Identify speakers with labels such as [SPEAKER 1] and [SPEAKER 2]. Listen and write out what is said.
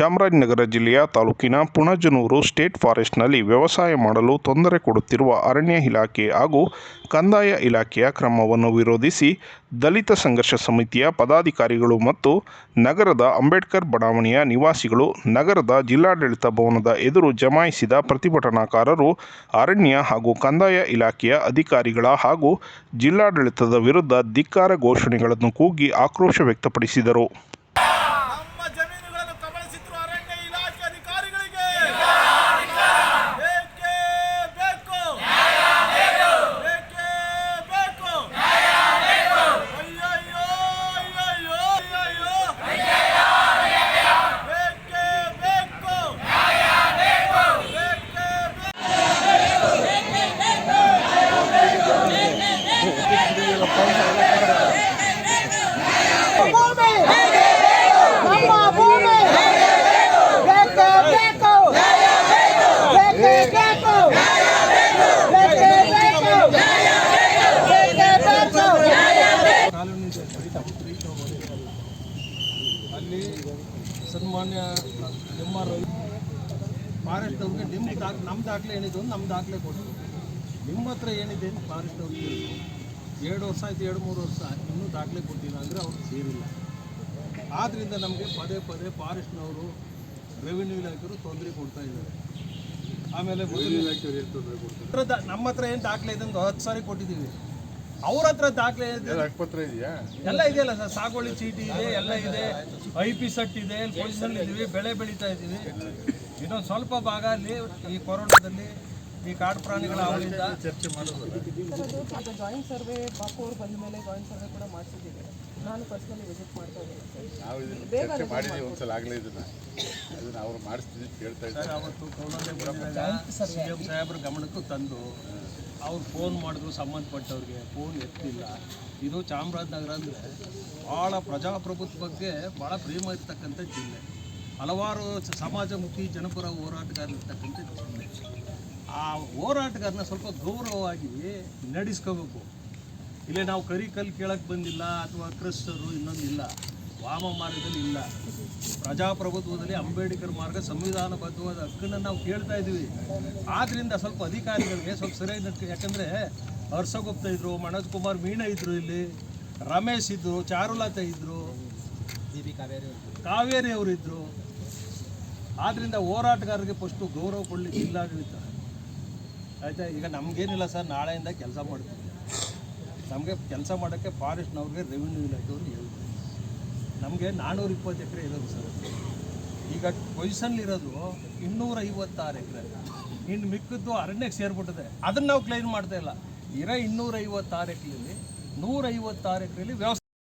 [SPEAKER 1] ಚಾಮರಾಜನಗರ ಜಿಲ್ಲೆಯ ತಾಲೂಕಿನ ಪುಣಜನೂರು ಸ್ಟೇಟ್ ಫಾರೆಸ್ಟ್ನಲ್ಲಿ ವ್ಯವಸಾಯ ಮಾಡಲು ತೊಂದರೆ ಕೊಡುತ್ತಿರುವ ಅರಣ್ಯ ಇಲಾಖೆ ಹಾಗೂ ಕಂದಾಯ ಇಲಾಖೆಯ ಕ್ರಮವನ್ನು ವಿರೋಧಿಸಿ ದಲಿತ ಸಂಘರ್ಷ ಸಮಿತಿಯ ಪದಾಧಿಕಾರಿಗಳು ಮತ್ತು ನಗರದ ಅಂಬೇಡ್ಕರ್ ಬಡಾವಣೆಯ ನಿವಾಸಿಗಳು ನಗರದ ಜಿಲ್ಲಾಡಳಿತ ಭವನದ ಎದುರು ಜಮಾಯಿಸಿದ ಪ್ರತಿಭಟನಾಕಾರರು ಅರಣ್ಯ ಹಾಗೂ ಕಂದಾಯ ಇಲಾಖೆಯ ಅಧಿಕಾರಿಗಳ ಹಾಗೂ ಜಿಲ್ಲಾಡಳಿತದ ವಿರುದ್ಧ ಧಿಕ್ಕಾರ ಘೋಷಣೆಗಳನ್ನು ಕೂಗಿ ಆಕ್ರೋಶ ವ್ಯಕ್ತಪಡಿಸಿದರು.
[SPEAKER 2] ಸನ್ಮಾನ್ಯ ಎಂ ಆರ್ ರವಿ. ಫಾರೆಸ್ಟ್ ಅವ್ರಿಗೆ ನಿಮ್ಮ ದಾಖ ನಮ್ಮ ದಾಖಲೆ ಏನಿದೆ ಅಂತ ನಮ್ಮ ದಾಖಲೆ ಕೊಟ್ಟು ನಿಮ್ಮ ಹತ್ರ ಏನಿದೆ ಅಂತ ಫಾರೆಸ್ಟ್ ಅವ್ರಿಗೆ ಎರಡು ವರ್ಷ ಆಯ್ತು ಎರಡು ಮೂರು ವರ್ಷ ಇನ್ನೂ ದಾಖಲೆ ಕೊಟ್ಟಿಲ್ಲ ಅಂದರೆ ಅವ್ರಿಗೆ ಸೇರಿಲ್ಲ. ಆದ್ದರಿಂದ ನಮಗೆ ಪದೇ ಪದೇ ಫಾರೆಸ್ಟ್ನವರು ರೆವಿನ್ಯೂ ಇಲಾಖೆಯವರು ತೊಂದರೆ ಕೊಡ್ತಾ ಇದ್ದಾರೆ. ಆಮೇಲೆ ನಮ್ಮ ಹತ್ರ ಏನು ದಾಖಲೆ ಇದೆ ಅಂತ ಹತ್ತು ಸಾರಿ ಕೊಟ್ಟಿದ್ದೀವಿ. ಅವ್ರ ಹತ್ರ ದಾಖಲೆ ಇದೆ ಎಲ್ಲ ಇದೆಯಲ್ಲ ಸರ್ ಸಾಗುವಳಿ ಚೀಟಿ ಇದೆ ಎಲ್ಲ ಇದೆ. ಐ ಪಿ ಸೆಟ್ ಇದೆ ಪೊಸಿಷನ್ ಇದೀವಿ ಬೆಳೆ ಬೆಳೀತಾ ಇದ್ದೀವಿ. ಇನ್ನೊಂದು ಸ್ವಲ್ಪ ಭಾಗ ಅಲ್ಲಿ ಈ ಕೊರೋನಾದಲ್ಲಿ ಈ ಕಾಡು ಪ್ರಾಣಿಗಳ ಅವರಿಂದ ಚರ್ಚೆ ಮಾಡೋದು
[SPEAKER 3] ಅದು ಜಾಯಿಂಟ್ ಸರ್ವೆ ಬಾಪು ಅವ್ರು ಬಂದ ಮೇಲೆ ಜಾಯಿಂಟ್ ಸರ್ವೆ ಕೂಡ ಮಾಡಿಸಿದ್ದೀವಿ. ನಾನು ಪರ್ಸನಲಿ ವಿಸಿಟ್ ಮಾಡ್ತಾ ಇದ್ದೀನಿ.
[SPEAKER 4] ನಾವು ಇದನ್ನ ಚರ್ಚೆ ಮಾಡಿದ್ದೀವಿ ಒಂದ್ಸಲ ಆಗಲೇ ಇದನ್ನ. ಅದನ್ನ ಅವರು ಮಾಡಿಸ್ತಿದ್ವಿ ಕೇಳ್ತಾ ಇದ್ದಾರೆ.
[SPEAKER 2] ಅವತ್ತು ಕೌಲಂದೆ ಸಿ ಎಂ ಸಾಹೇಬ್ರ ಗಮನಕ್ಕೂ ತಂದು ಅವ್ರು ಫೋನ್ ಮಾಡಿದ್ರು ಸಂಬಂಧಪಟ್ಟವ್ರಿಗೆ, ಫೋನ್ ಎತ್ತಿಲ್ಲ. ಇದು ಚಾಮರಾಜನಗರ ಅಂದರೆ ಭಾಳ ಪ್ರಜಾಪ್ರಭುತ್ವಕ್ಕೆ ಭಾಳ ಪ್ರೇಮ ಇರ್ತಕ್ಕಂಥ ಜಿಲ್ಲೆ. ಹಲವಾರು ಸಮಾಜಮುಖಿ ಜನಪರ ಹೋರಾಟಗಾರರಿರ್ತಕ್ಕಂಥ ಜಿಲ್ಲೆ. ಆ ಹೋರಾಟಗಾರನ ಸ್ವಲ್ಪ ಗೌರವವಾಗಿ ನಡೆಸ್ಕೋಬೇಕು. ಇಲ್ಲೇ ನಾವು ಕರಿ ಕಲ್ಲು ಕೇಳಕ್ಕೆ ಬಂದಿಲ್ಲ, ಅಥವಾ ಕ್ರಿಸ್ತರು ಇನ್ನೊಂದಿಲ್ಲ. ವಾಮ ಮಾರ್ಗದಲ್ಲಿ ಇಲ್ಲ. ಪ್ರಜಾಪ್ರಭುತ್ವದಲ್ಲಿ ಅಂಬೇಡ್ಕರ್ ಮಾರ್ಗ ಸಂವಿಧಾನಬದ್ಧವಾದ ಹಕ್ಕನ್ನು ನಾವು ಕೇಳ್ತಾ ಇದ್ದೀವಿ. ಆದ್ದರಿಂದ ಸ್ವಲ್ಪ ಅಧಿಕಾರಿಗಳಿಗೆ ಸ್ವಲ್ಪ ಸರಿಯಾಗಿ ಯಾಕಂದರೆ ಹರ್ಷಗುಪ್ತ ಇದ್ರು ಮನೋಜ್ ಕುಮಾರ್ ಮೀಣ ಇದ್ದರು ಇಲ್ಲಿ ರಮೇಶ್ ಇದ್ದರು ಚಾರುಲತಾ ಇದ್ದರು ಕಾವೇರಿ ಅವರು ಇದ್ದರು ಆದ್ದರಿಂದ ಹೋರಾಟಗಾರರಿಗೆ ಫಸ್ಟು ಗೌರವ ಕೊಡಲಿ ಜಿಲ್ಲಾಡಳಿತ ಆಯಿತಾ? ಈಗ ನಮಗೇನಿಲ್ಲ ಸರ್ ನಾಳೆಯಿಂದ ಕೆಲಸ ಮಾಡ್ತೀವಿ. ನಮಗೆ ಕೆಲಸ ಮಾಡೋಕ್ಕೆ ಫಾರೆಸ್ಟ್ನವ್ರಿಗೆ ರೆವಿನ್ಯೂ ಇಲಾಖೆಯವ್ರಿಗೆ ಹೇಳ್ತೀವಿ ನಮಗೆ ನಾನ್ನೂರ ಇಪ್ಪತ್ತು ಎಕರೆ ಇರೋದು ಸರ್. ಈಗ ಪೊಸಿಷನ್ಲಿರೋದು ಇನ್ನೂರ ಐವತ್ತಾರು ಎಕರೆ. ಇನ್ನು ಮಿಕ್ಕಿದ್ದು ಅರಣ್ಯಕ್ಕೆ ಸೇರ್ಬಿಟ್ಟಿದೆ. ಅದನ್ನು ನಾವು ಕ್ಲೈನ್ ಮಾಡ್ತಾ ಇಲ್ಲ. ಇರೋ ಇನ್ನೂರ ಐವತ್ತಾರು ಎಕರೆಯಲ್ಲಿ ನೂರ ಐವತ್ತಾರು ಎಕರೆಯಲ್ಲಿ ವ್ಯವಸಾಯ